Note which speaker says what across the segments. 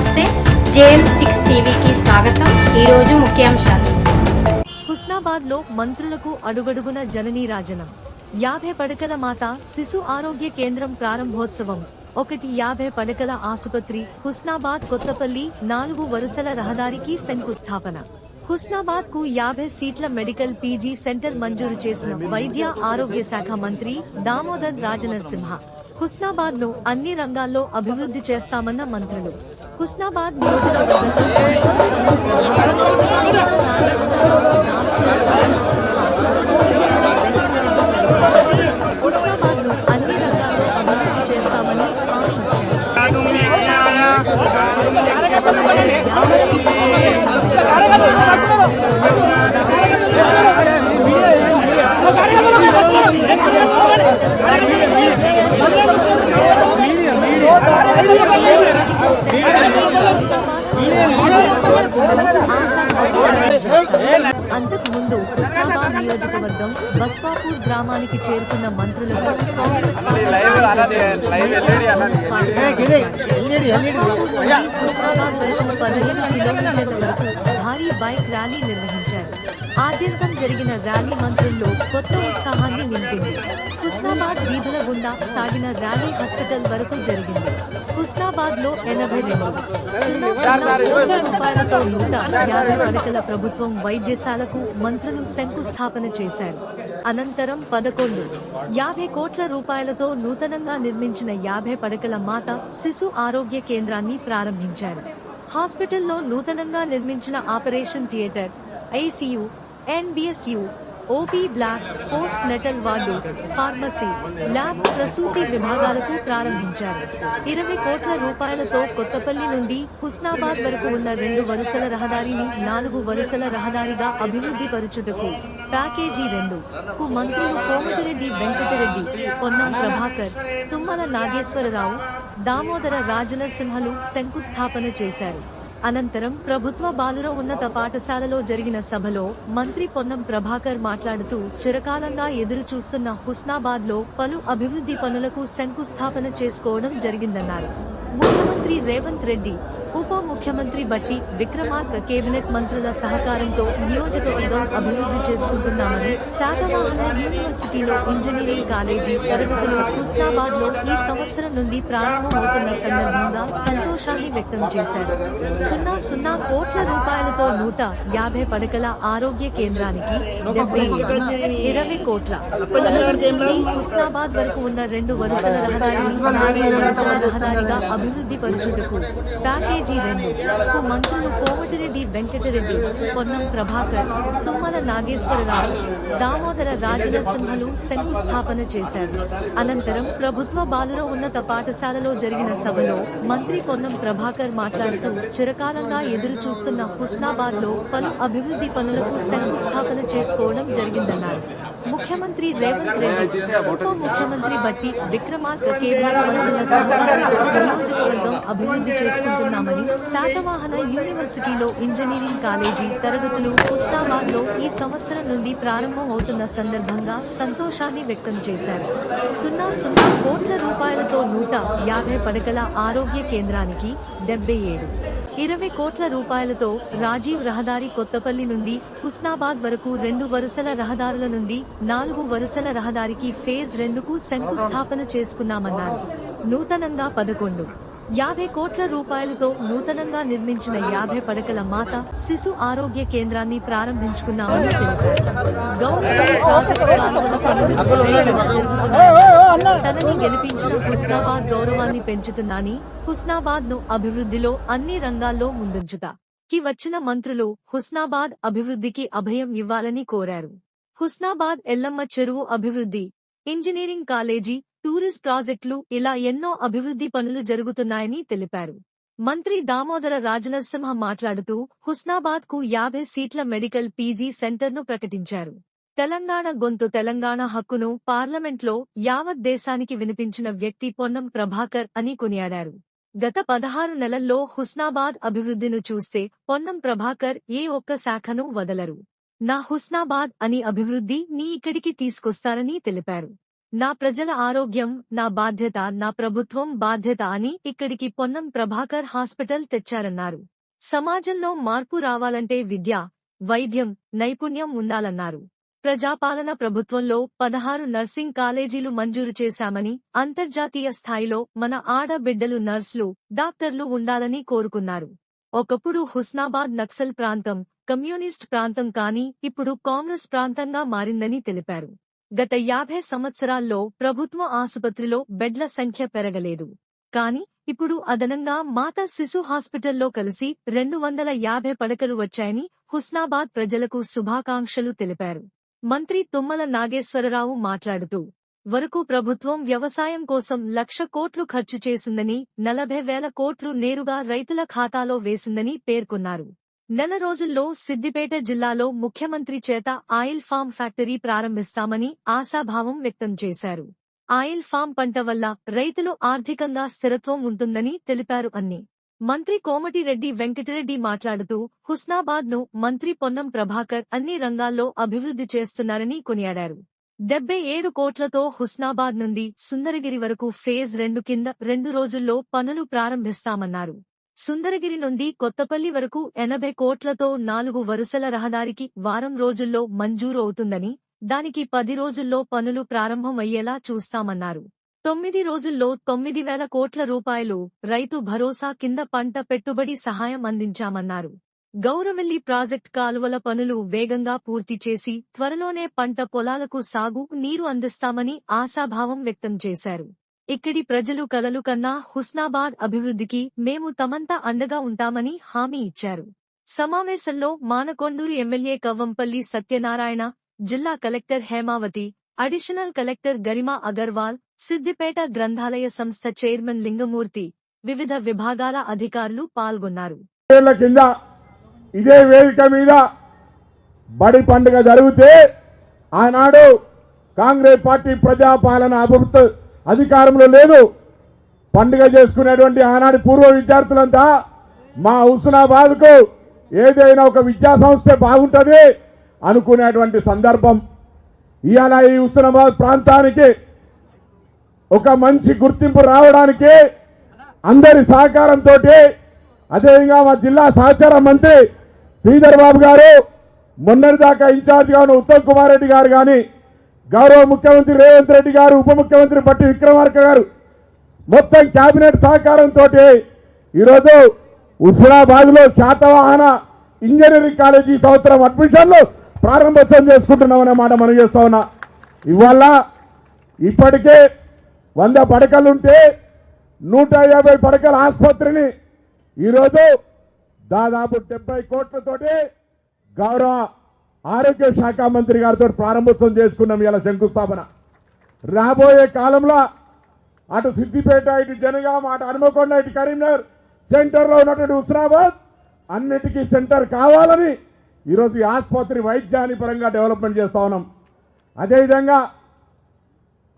Speaker 1: నమస్తే. JM six టీవీకి స్వాగతం. ఈరోజు ముఖ్యాంశాలు.
Speaker 2: హుస్నాబాద్లో మంత్రులకు అడుగడుగున జననీ రాజనం. యాభై పడకల మాత శిశు ఆరోగ్య కేంద్రం ప్రారంభోత్సవం. ఒకటి యాభై పడకల ఆసుపత్రి హుస్నాబాద్ కొత్తపల్లి నాలుగు వరుసల రహదారికి శంకుస్థాపన. హుస్నాబాద్కు యాభై సీట్ల మెడికల్ పీజీ సెంటర్ మంజూరు చేసిన వైద్య ఆరోగ్య శాఖ మంత్రి దామోదర్ రాజనరసింహ. హుస్నాబాద్ను అన్ని రంగాల్లో అభివృద్ధి చేస్తామన్న మంత్రులు. హుస్నాబాద్ హుస్నాబాద్ను అన్ని రంగాల్లో అభివృద్ధి చేస్తామని హామీ ఇచ్చారు అంతకు ముందు నియోజకవర్గం బస్వాపూర్ గ్రామానికి చేరుకున్న మంత్రులకు కాంగ్రెస్ వరకు పదిహేను కిలోమీటర్ల వరకు భారీ బైక్ ర్యాలీ నిర్వహించారు. ఆద్యంతం జరిగిన ర్యాలీ మంత్రుల్లో కొత్త ఉత్సాహాన్ని నింపింది. హుస్నాబాద్ వీధుల గుండా సాగిన ర్యాలీ హాస్పిటల్ వరకు జరిగింది. హుస్నాబాద్లో ఎనభై రెండు. కోట్ల రూపాయలతో నూట యాభై పడకల ప్రభుత్వం వైద్యశాలకు మంత్రులు శంకుస్థాపన చేశారు. అనంతరం పదకొండు. యాభై కోట్ల రూపాయలతో నూతనంగా నిర్మించిన యాభై పడకల మాత శిశు ఆరోగ్య కేంద్రాన్ని ప్రారంభించారు. హాస్పిటల్లో నూతనంగా నిర్మించిన operation theatre ICU NBSU OP block postnatal ward pharmacy lab ప్రసూతి విభాగాలకు ప్రారంభించారు. ఇరవై కోట్ల రూపాయలతో కొత్తపల్లి నుండి హుస్నాబాద్ వరకు ఉన్న రెండు వరుసల రహదారిని నాలుగు వరుసల రహదారిగా అభివృద్ధి పరుచుటకు ప్యాకేజీ రెండు. కు మంత్రులు కోమటిరెడ్డి వెంకటరెడ్డి పొన్నం ప్రభాకర్ తుమ్మల నాగేశ్వరరావు దామోదర రాజనరసింహలు శంకుస్థాపన చేశారు. అనంతరం ప్రభుత్వ బాలుర ఉన్నత పాఠశాలలో జరిగిన సభలో మంత్రి పొన్నం ప్రభాకర్ మాట్లాడుతూ చిరకాలంగా ఎదురు చూస్తున్న హుస్నాబాద్లో పలు అభివృద్ధి పనులకు శంకుస్థాపన చేసుకోవడం జరిగిందన్నారు. ముఖ్యమంత్రి రేవంత్ రెడ్డి ఉప ముఖ్యమంత్రి బట్టి విక్రమార్క కేబినెట్ మంత్రుల సహకారంతో నియోజకవర్గం అభివృద్ధి చేసుకుంటున్నామని శాతవాహన యూనివర్సిటీలో ఇంజనీరింగ్ కాలేజీ తరగతులు హుస్నాబాద్లో ఈ సంవత్సరం నుండి ప్రారంభమవుతున్న సందర్భంగా సంతోషాన్ని వ్యక్తం చేశారు. సున్నా సున్నా కోట్ల రూపాయలతో నూట యాభై పడకల ఆరోగ్య కేంద్రానికి డెబ్బై ఇరవై కోట్ల. హుస్నాబాద్ వరకు ఉన్న రెండు వరుసల రహదారిని రహదారిగా అభివృద్ధి పరుచుటకు ప్యాకేజ్ రెండు కు మంత్రులు కోమటిరెడ్డి వెంకటరెడ్డి పొన్నం ప్రభాకర్ తుమ్మల నాగేశ్వరరావు దామోదర రాజనరసింహలు శంకుస్థాపన చేశారు. అనంతరం ప్రభుత్వ బాలుర ఉన్నత పాఠశాలలో జరిగిన సభలో మంత్రి పొన్నం ప్రభాకర్ మాట్లాడుతూ చిరకాలంగా ఎదురు చూస్తున్న హుస్నాబాద్లో పలు అభివృద్ధి పనులకు శంకుస్థాపన చేసుకోవడం జరిగిందన్నారు. ముఖ్యమంత్రి రేవంత్ రెడ్డి ఉప ముఖ్యమంత్రి బట్టి విక్రమార్క నియోజకవర్గం అభివృద్ధి చేసుకుంటున్నామని శాతవాహన యూనివర్సిటీలో ఇంజనీరింగ్ కాలేజీ తరగతులు హుస్నాబాద్లో ఈ సంవత్సరం నుండి ప్రారంభం అవుతున్న సందర్భంగా సంతోషాన్ని వ్యక్తం చేశారు. సున్నా సున్నా కోట్ల రూపాయలతో నూట యాభై పడకల ఆరోగ్య కేంద్రానికి డెబ్బై ఏడు. ఇరవై కోట్ల రూపాయలతో రాజీవ్ రహదారి కొత్తపల్లి నుండి హుస్నాబాద్ వరకు రెండు వరుసల రహదారుల నుండి నాలుగు వరుసల రహదారికి ఫేజ్ రెండుకు శంకుస్థాపన చేసుకున్నామన్నారు. నూతనంగా పదకొండు. యాభై కోట్ల రూపాయలతో నూతనంగా నిర్మించిన యాభై పడకల మాత శిశు ఆరోగ్య కేంద్రాన్ని ప్రారంభించుకున్నామని తనని గెలిపించిన హుస్నాబాద్ గౌరవాన్ని పెంచుతున్నాని హుస్నాబాద్ను అభివృద్ధిలో అన్ని రంగాల్లో ముందుంచుతా కి వచ్చిన మంత్రులు హుస్నాబాద్ అభివృద్ధికి అభయం ఇవ్వాలని కోరారు. హుస్నాబాద్ ఎల్లమ్మ చెరువు అభివృద్ధి. ఇంజనీరింగ్ కాలేజీ టూరిస్ట్ ప్రాజెక్టులు ఇలా ఎన్నో అభివృద్ధి పనులు జరుగుతున్నాయని తెలిపారు. మంత్రి దామోదర రాజనరసింహ మాట్లాడుతూ హుస్నాబాద్కు యాభై సీట్ల మెడికల్ పీజీ సెంటర్ను ప్రకటించారు. తెలంగాణ గొంతు తెలంగాణ హక్కును పార్లమెంట్లో యావత్ దేశానికి వినిపించిన వ్యక్తి పొన్నం ప్రభాకర్ అని కొనియాడారు. గత పదహారు నెలల్లో హుస్నాబాద్ అభివృద్ధిను చూస్తే పొన్నం ప్రభాకర్ ఏ ఒక్క శాఖను వదలరు. నా హుస్నాబాద్ అని అభివృద్ధి నీ ఇక్కడికి తీసుకొస్తారని తెలిపారు. నా ప్రజల ఆరోగ్యం నా బాధ్యత నా ప్రభుత్వం బాధ్యత అని ఇక్కడికి పొన్నం ప్రభాకర్ హాస్పిటల్ తెచ్చారన్నారు. సమాజంలో మార్పు రావాలంటే విద్య వైద్యం నైపుణ్యం ఉండాలన్నారు. ప్రజాపాలన ప్రభుత్వంలో పదహారు నర్సింగ్ కాలేజీలు మంజూరు చేశామని అంతర్జాతీయ స్థాయిలో మన ఆడబిడ్డలు నర్సులు డాక్టర్లు ఉండాలని కోరుకున్నారు. ఒకప్పుడు హుస్నాబాద్ నక్సల్ ప్రాంతం కమ్యూనిస్ట్ ప్రాంతం కానీ ఇప్పుడు కాంగ్రెస్ ప్రాంతంగా మారిందని తెలిపారు. గత యాభై సంవత్సరాల్లో ప్రభుత్వ ఆసుపత్రిలో బెడ్ల సంఖ్య పెరగలేదు. కాని ఇప్పుడు అదనంగా మాతా శిశు హాస్పిటల్లో కలిసి రెండు వందల యాభై పడకలు వచ్చాయని హుస్నాబాద్ ప్రజలకు శుభాకాంక్షలు తెలిపారు. మంత్రి తుమ్మల నాగేశ్వరరావు మాట్లాడుతూ వరకు ప్రభుత్వం వ్యవసాయం కోసం లక్ష కోట్లు ఖర్చు చేసిందని నలభై వేల కోట్లు నేరుగా రైతుల ఖాతాలో వేసిందని పేర్కొన్నారు. నెల రోజుల్లో సిద్దిపేట జిల్లాలో ముఖ్యమంత్రి చేత ఆయిల్ ఫామ్ ఫ్యాక్టరీ ప్రారంభిస్తామని ఆశాభావం వ్యక్తం చేశారు. ఆయిల్ ఫామ్ పంట వల్ల రైతులు ఆర్థికంగా స్థిరత్వం ఉంటుందని తెలిపారు అన్ని. మంత్రి కోమటిరెడ్డి వెంకటరెడ్డి మాట్లాడుతూ హుస్నాబాద్ను మంత్రి పొన్నం ప్రభాకర్ అన్ని రంగాల్లో అభివృద్ధి చేస్తున్నారని కొనియాడారు. డెబ్బై ఏడు కోట్లతో హుస్నాబాద్ నుండి సుందరగిరి వరకు ఫేజ్ రెండు కింద రెండు రోజుల్లో పనులు ప్రారంభిస్తామన్నారు. సుందరగిరి నుండి కొత్తపల్లి వరకు ఎనభై కోట్లతో నాలుగు వరుసల రహదారికి వారం రోజుల్లో మంజూరు అవుతుందని దానికి పది రోజుల్లో పనులు ప్రారంభమయ్యేలా చూస్తామన్నారు. తొమ్మిది రోజుల్లో తొమ్మిది వేల కోట్ల రూపాయలు రైతు భరోసా కింద పంట పెట్టుబడి సహాయం అందించామన్నారు. గౌరవెల్లి ప్రాజెక్ట్ కాలువల పనులు వేగంగా పూర్తి చేసి త్వరలోనే పంట పొలాలకు సాగు నీరు అందిస్తామని ఆశాభావం వ్యక్తం చేశారు. ఇక్కడి ప్రజలు కలలు కన్నా హుస్నాబాద్ అభివృద్ధికి మేము తమంతా అండగా ఉంటామని హామీ ఇచ్చారు. సమావేశంలో మానకొండూరు ఎమ్మెల్యే కవ్వంపల్లి సత్యనారాయణ జిల్లా collector Hemavathi additional collector Garima Agarwal Siddipet గ్రంథాలయ సంస్థ చైర్మన్ లింగమూర్తి వివిధ విభాగాల అధికారులు పాల్గొన్నారు.
Speaker 3: కింద ఇదే వేదిక మీద బడి పండుగ జరిగితే ఆనాడు కాంగ్రెస్ పార్టీ ప్రజాపాలన అభివృద్ధి అధికారంలో లేదు. పండుగ చేసుకునేటువంటి ఆనాటి పూర్వ విద్యార్థులంతా మా హుస్నాబాద్కు ఏదైనా ఒక విద్యా సంస్థ బాగుంటుంది అనుకునేటువంటి సందర్భం. ఇవాళ ఈ హుస్నాబాద్ ప్రాంతానికి ఒక మంచి గుర్తింపు రావడానికి అందరి సహకారంతో అదేవిధంగా మా జిల్లా సహచార మంత్రి శ్రీధర్ బాబు గారు మొన్నటిదాకా ఇన్ఛార్జ్గా ఉన్న ఉత్తమ్ కుమార్ రెడ్డి గారు కానీ గౌరవ ముఖ్యమంత్రి రేవంత్ రెడ్డి గారు ఉప ముఖ్యమంత్రి బట్టి విక్రమార్క గారు మొత్తం కేబినెట్ సహకారంతో ఈరోజు హుస్నాబాద్ శాతవాహన ఇంజనీరింగ్ కాలేజీ సంవత్సరం అడ్మిషన్లు ప్రారంభోత్సవం చేసుకుంటున్నామనే మాట మనం చేస్తా ఉన్నా. ఇవాళ ఇప్పటికే వంద పడకలుంటే నూట యాభై పడకల ఆసుపత్రిని ఈరోజు దాదాపు డెబ్బై కోట్లతోటి గౌరవ ఆరోగ్య శాఖ మంత్రి గారితో ప్రారంభోత్సవం చేసుకున్నాం ఇలా శంకుస్థాపన. రాబోయే కాలంలో అటు సిద్దిపేట ఇటు జనగాం అటు హనుమకొండ ఇటు కరీంనగర్ సెంటర్లో ఉన్నటువంటి హుస్నాబాద్ అన్నిటికీ సెంటర్ కావాలని ఈరోజు ఈ ఆసుపత్రి వైద్యాన్ని పరంగా డెవలప్మెంట్ చేస్తూ ఉన్నాం. అదేవిధంగా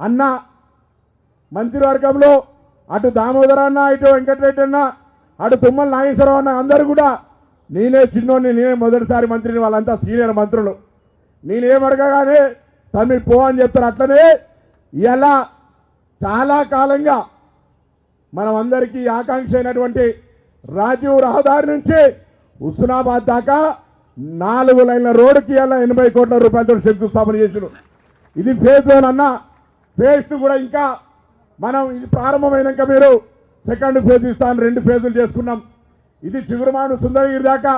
Speaker 3: అన్న మంత్రివర్గంలో అటు దామోదర అన్న ఇటు వెంకటరెడ్డి అన్న అటు తుమ్మల నాగేశ్వరరావు అన్న అందరూ కూడా నేనే చిన్నోడిని నేనే మొదటిసారి మంత్రిని వాళ్ళంతా సీనియర్ మంత్రులు. నేనేం అడగగానే తమ్మి పో అని చెప్తారు. అట్లనే ఇలా చాలా కాలంగా మనం అందరికీ ఆకాంక్ష అయినటువంటి రాజీవ్ రహదారి నుంచి హుస్నాబాద్ దాకా నాలుగు లైన్ల రోడ్డుకి ఇలా ఎనభై కోట్ల రూపాయలతో శంకుస్థాపన చేసిన ఇది ఫేజ్ వన్ అన్న ఫేజ్ టూ కూడా ఇంకా మనం ఇది ప్రారంభమైనాక మీరు సెకండ్ ఫేజ్ ఇస్తాను రెండు ఫేజులు చేసుకున్నాం. ఇది చిగురుమాను సుందరగిరి దాకా.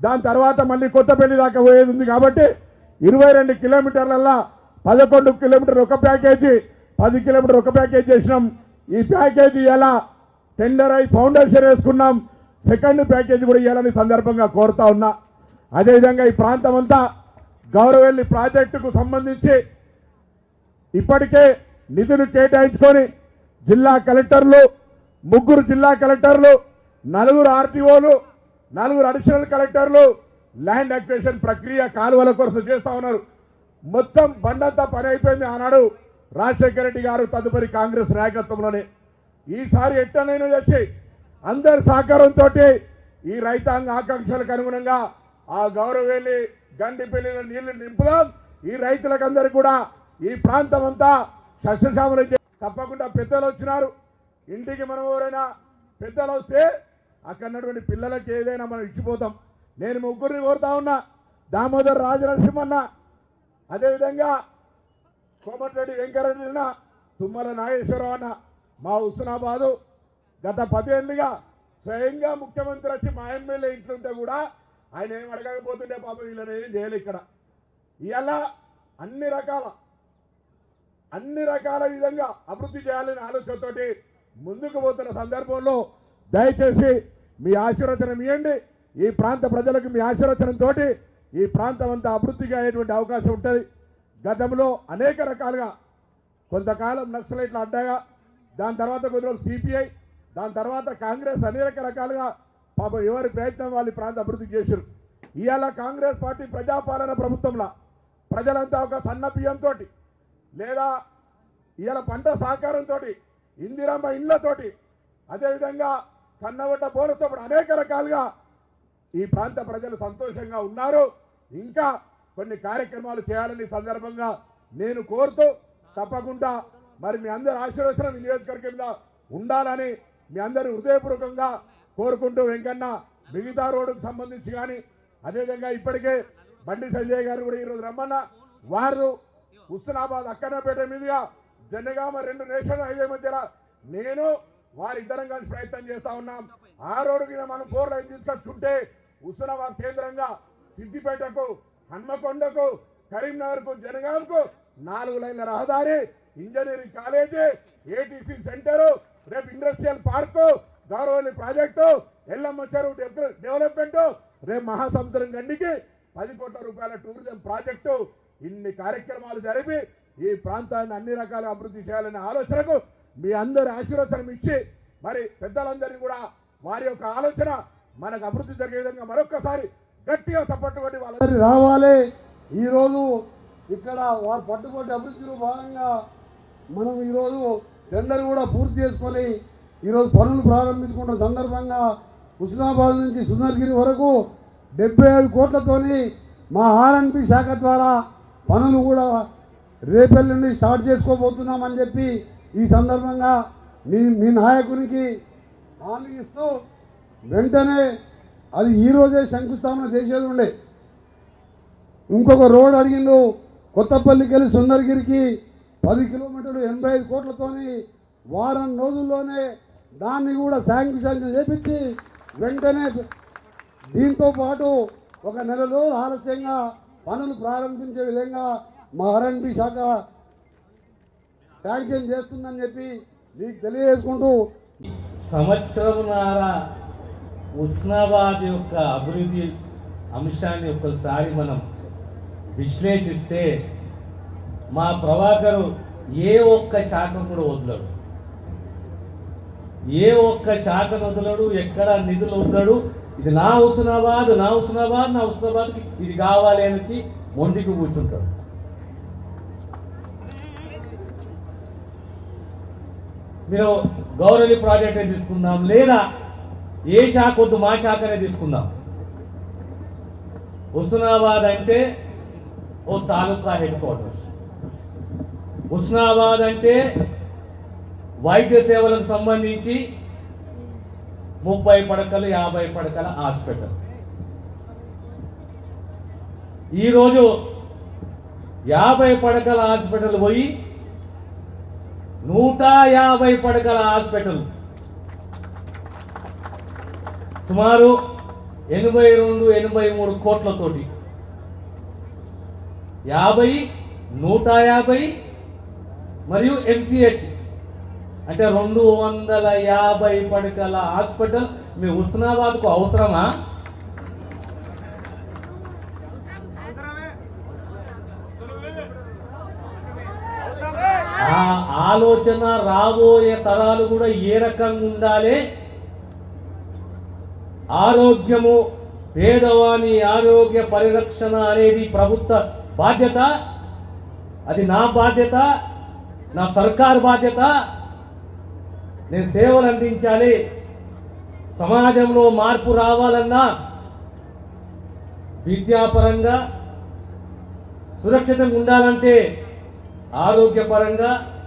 Speaker 3: దాని తర్వాత మళ్ళీ కొత్తపల్లి దాకా పోయేది ఉంది కాబట్టి ఇరవై రెండు కిలోమీటర్లల్లా పదకొండు కిలోమీటర్ ఒక ప్యాకేజీ పది కిలోమీటర్ ఒక ప్యాకేజ్ చేసినాం. ఈ ప్యాకేజీ ఎలా? టెండర్ అయి ఫౌండేషన్ వేసుకున్నాం. సెకండ్ ప్యాకేజీ కూడా ఇవ్వాలని సందర్భంగా కోరుతా ఉన్నా. అదేవిధంగా ఈ ప్రాంతం అంతా గౌరవెల్లి ప్రాజెక్టుకు సంబంధించి ఇప్పటికే నిధులు కేటాయించుకొని జిల్లా కలెక్టర్లు ముగ్గురు జిల్లా కలెక్టర్లు నలుగురు ఆర్టీఓలు నలుగురు అడిషనల్ కలెక్టర్లు ల్యాండ్ అక్వేషన్ ప్రక్రియ కాలువల కోసం చేస్తా ఉన్నారు. మొత్తం బండంతా పని అయిపోయింది ఆనాడు రాజశేఖర రెడ్డి గారు తదుపరి కాంగ్రెస్ నాయకత్వంలోనే. ఈసారి ఎట్టనైనా తెచ్చి అందరి సహకారంతో ఈ రైతాంగ ఆకాంక్షలకు అనుగుణంగా ఆ గౌరవేలి గండిపల్లిలో నీళ్ళు నింపుదాం. ఈ రైతులకందరూ కూడా ఈ ప్రాంతం అంతా సస్యశామలు తప్పకుండా పెద్దలు వచ్చినారు. ఇంటికి మనం ఎవరైనా పెద్దలు వస్తే అక్కడ ఉన్నటువంటి పిల్లలకి ఏదైనా మనం ఇచ్చిపోతాం. నేను ముగ్గురిని కోరుతా ఉన్నా. దామోదర్ రాజనరసింహన్న అదేవిధంగా కోమటిరెడ్డి వెంకటరెడ్డి తుమ్మల నాగేశ్వరరావు అన్న మా హుస్నాబాదు గత పదేళ్ళుగా స్వయంగా ముఖ్యమంత్రి వచ్చి మా ఎమ్మెల్యే ఇంట్లో ఉంటే కూడా ఆయన ఏం అడగకపోతుండే పాపం వీళ్ళని ఏం చేయలేదు ఇక్కడ. ఇలా అన్ని రకాల అన్ని రకాల విధంగా అభివృద్ధి చేయాలనే ఆలోచనతోటి ముందుకు పోతున్న సందర్భంలో దయచేసి మీ ఆశీర్వచనం ఇవ్వండి. ఈ ప్రాంత ప్రజలకు మీ ఆశీర్వచనంతో ఈ ప్రాంతం అంతా అభివృద్ధిగా అయ్యేటువంటి అవకాశం ఉంటుంది. గతంలో అనేక రకాలుగా కొంతకాలం నక్సలైట్లు అడ్డగా దాని తర్వాత కొన్ని రోజులు సిపిఐ దాని తర్వాత కాంగ్రెస్ అనేక రకాలుగా పాపం ఎవరి ప్రయత్నం వాళ్ళు ప్రాంత అభివృద్ధి చేశారు. ఇవాళ కాంగ్రెస్ పార్టీ ప్రజాపాలన ప్రభుత్వంలో ప్రజలంతా ఒక సన్న బియ్యంతో లేదా ఇవాళ పంట సహకారంతో ఇందిరమ్మ ఇళ్ళతోటి అదేవిధంగా సన్నబడ్డ బోనస్తో పాటు అనేక రకాలుగా ఈ ప్రాంత ప్రజలు సంతోషంగా ఉన్నారు. ఇంకా కొన్ని కార్యక్రమాలు చేయాలని సందర్భంగా నేను కోరుతూ తప్పకుండా మరి మీ అందరి ఆశీర్వచనం నియోజకవర్గం మీద ఉండాలని మీ అందరి హృదయపూర్వకంగా కోరుకుంటూ వెంకన్న మిగతా రోడ్డుకు సంబంధించి కానీ అదేవిధంగా ఇప్పటికే బండి సంజయ్ గారు కూడా ఈరోజు రమ్మన్న వారు హుస్నాబాద్ అక్కన్నపేట మీదుగా జనగామ రెండు నేషనల్ హైవే మధ్యలో నేను వారిద్దరం కలిసి ప్రయత్నం చేస్తా ఉన్నాం. ఆ రోడ్డు మనం ఫోర్ లైన్ తీసుకొచ్చుంటే హుస్నాబాద్ కేంద్రంగా సిద్దిపేటకు హన్మకొండకు కరీంనగర్కు జనగాంకు నాలుగు లైన్ల రహదారి ఇంజనీరింగ్ కాలేజీ ఏటీసీ సెంటరు రేపు industrial park Gouravelli project Yellamma చెరువు డెవలప్మెంట్ రేపు మహాసముద్రం గండికి పది కోట్ల రూపాయల టూరిజం ప్రాజెక్టు ఇన్ని కార్యక్రమాలు జరిపి ఈ ప్రాంతాన్ని అన్ని రకాల అభివృద్ధి చేయాలనే ఆలోచనకు మీ అందరి ఆశీర్వచనం ఇచ్చి మరి పెద్దలందరినీ కూడా వారి యొక్క ఆలోచన మనకు అభివృద్ధి జరిగే విధంగా మరొక్కసారి గట్టిగా సపోర్ట్ కొట్టి
Speaker 4: రావాలి. ఈరోజు ఇక్కడ వారు పట్టుకోటి అభివృద్ధిలో భాగంగా మనం ఈరోజు టెండర్ కూడా పూర్తి చేసుకొని ఈరోజు పనులు ప్రారంభించుకున్న సందర్భంగా హుస్నాబాద్ నుంచి సుందర్గిరి వరకు డెబ్బై ఐదు కోట్లతోని మా ఆర్ఎన్పి శాఖ ద్వారా పనులు కూడా రేపెల్లుండి స్టార్ట్ చేసుకోబోతున్నామని చెప్పి ఈ సందర్భంగా మీ మీ నాయకునికి హామీ ఇస్తూ వెంటనే అది ఈరోజే శంకుస్థాపన చేసేది ఉండే. ఇంకొక రోడ్ అడిగిండు కొత్తపల్లికి వెళ్ళి సుందరగిరికి పది కిలోమీటర్లు ఎనభై ఐదు కోట్లతోని వారం రోజుల్లోనే దాన్ని కూడా శాంక్షన్ చేపించి వెంటనే దీంతో పాటు ఒక నెల ఆలస్యంగా పనులు ప్రారంభించే విధంగా మా ఆర్ఎండ్బి శాఖ శాంక్షన్ చేస్తుందని చెప్పి మీకు తెలియజేసుకుంటూ
Speaker 5: సంవత్సరంన్నర ఉస్నాబాద్ యొక్క అభివృద్ధి అంశాన్ని ఒక్కసారి మనం విశ్లేషిస్తే మా ప్రభాకరు ఏ ఒక్క శాఖ కూడా వదలడు. ఏ ఒక్క శాఖను వదలడు ఎక్కడ నిధులు వదలడు. ఇది నా హుస్నాబాద్ నా హుస్నాబాద్ నా హుస్నాబాద్కి ఇది కావాలి అని వచ్చి మొండికి కూర్చుంటాడు. మీరు గౌరవి ప్రాజెక్టే తీసుకుందాం లేదా ఏ శాఖ వద్దు మా శాఖనే తీసుకుందాం. హుస్నాబాద్ అంటే ఓ తాలూకా హెడ్ క్వార్టర్స్. హుస్నాబాద్ అంటే వైద్య సేవలకు సంబంధించి ముప్పై పడకలు యాభై పడకల హాస్పిటల్. ఈరోజు యాభై పడకల హాస్పిటల్ పోయి నూట యాభై పడకల హాస్పిటల్. సుమారు ఎనభై రెండు ఎనభై మూడు కోట్లతోటి. యాభై నూట యాభై మరియు ఎంసీహెచ్ అంటే రెండు వందల యాభై పడకల హాస్పిటల్ మీ హుస్నాబాద్కు అవసరమా? ఆలోచన రాబోయే తరాలు కూడా ఏ రకంగా ఉండాలి? ఆరోగ్యము పేదవాని ఆరోగ్య పరిరక్షణ అనేది ప్రభుత్వ బాధ్యత. అది నా బాధ్యత నా సర్కార్ బాధ్యత. నేను సేవలు అందించాలి. సమాజంలో మార్పు రావాలన్నా విద్యాపరంగా సురక్షితంగా ఉండాలంటే ఆరోగ్యపరంగా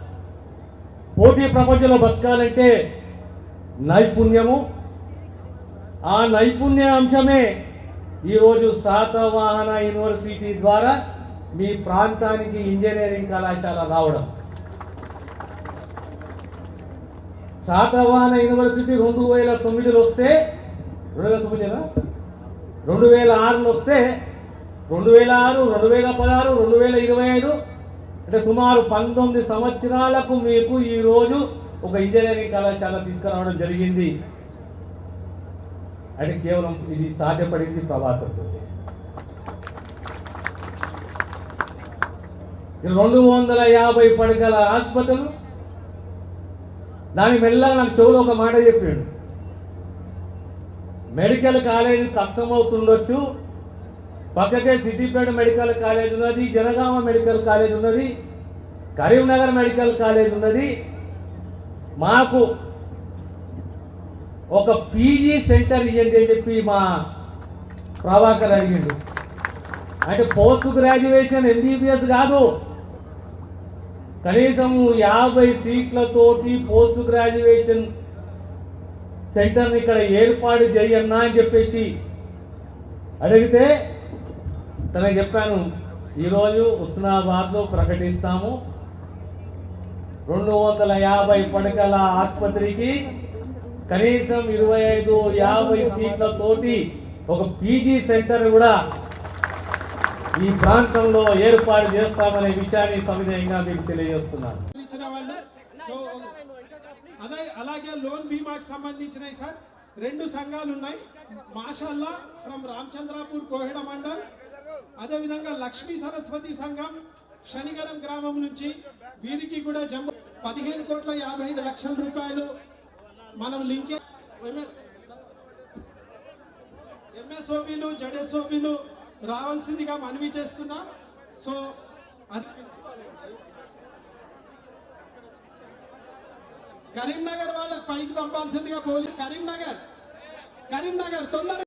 Speaker 5: పోటీ ప్రపంచంలో బతకాలంటే నైపుణ్యము. ఆ నైపుణ్య అంశమే ఈరోజు శాతవాహన యూనివర్సిటీ ద్వారా మీ ప్రాంతానికి ఇంజనీరింగ్ కళాశాల రావడం. శాతవాహన యూనివర్సిటీ రెండు వేల తొమ్మిదిలో వస్తే రెండు వేల తొమ్మిదినా? రెండు వేల ఆరులో వస్తే రెండు వేల ఆరు రెండు వేల పదహారు రెండు వేల ఇరవై ఐదు అంటే సుమారు పంతొమ్మిది సంవత్సరాలకు మీకు ఈరోజు ఒక ఇంజనీరింగ్ కళాశాల తీసుకురావడం జరిగింది. అంటే కేవలం ఇది సాధ్యపడింది ప్రభాతంతో రెండు వందల యాభై పడకల ఆసుపత్రులు దాని మెల్లగా నాకు చెవులో ఒక మాట చెప్పాడు. మెడికల్ కాలేజీ కష్టమవుతుండొచ్చు పక్కకే సిద్దిపేట మెడికల్ కాలేజ్ ఉన్నది జనగామ మెడికల్ కాలేజ్ ఉన్నది కరీంనగర్ మెడికల్ కాలేజ్ ఉన్నది. మాకు ఒక పీజీ సెంటర్ ఇవ్వండి అని చెప్పి మా ప్రభాకర్ అడిగిండు. అంటే పోస్ట్ గ్రాడ్యుయేషన్ ఎంబీబీఎస్ కాదు. కనీసం యాభై సీట్లతోటి పోస్ట్ గ్రాడ్యుయేషన్ సెంటర్ని ఇక్కడ ఏర్పాటు చేయన్నా అని చెప్పేసి అడిగితే తనకు చెప్పాను ఈరోజు ఉస్నాబాద్లో ప్రకటిస్తాము. రెండు వందల యాభై పడకల ఆసుపత్రికి కనీసం ఇరవై ఐదు యాభై సీట్లతోటి ఒక పీజీ సెంటర్ కూడా ఈ ప్రాంతంలో ఏర్పాటు చేస్తామనే విషయాన్ని సవినయంగా మీకు తెలియజేస్తున్నాను.
Speaker 6: అదే అలాగే లోన్ బీమాకి సంబంధించినవి సార్. రెండు సంఘాలు ఉన్నాయి మాషల్లా ఫ్రమ్ రామచంద్రాపూర్ కోహెడ మండల్ అదే విధంగా లక్ష్మీ సరస్వతి సంఘం శనిగరం గ్రామం నుంచి వీరికి కూడా జమ్ము పదిహేను కోట్ల యాభై ఐదు లక్షల రూపాయలు మనం లింకే ఎంఎస్ఓబీలు జడ్ఎస్ఓబీలు రావాల్సిందిగా మనవి చేస్తున్నాం. సో కరీంనగర్ వాళ్ళకి పైకి పంపాల్సిందిగా పోలీ కరీంనగర్. కరీంనగర్ తొందర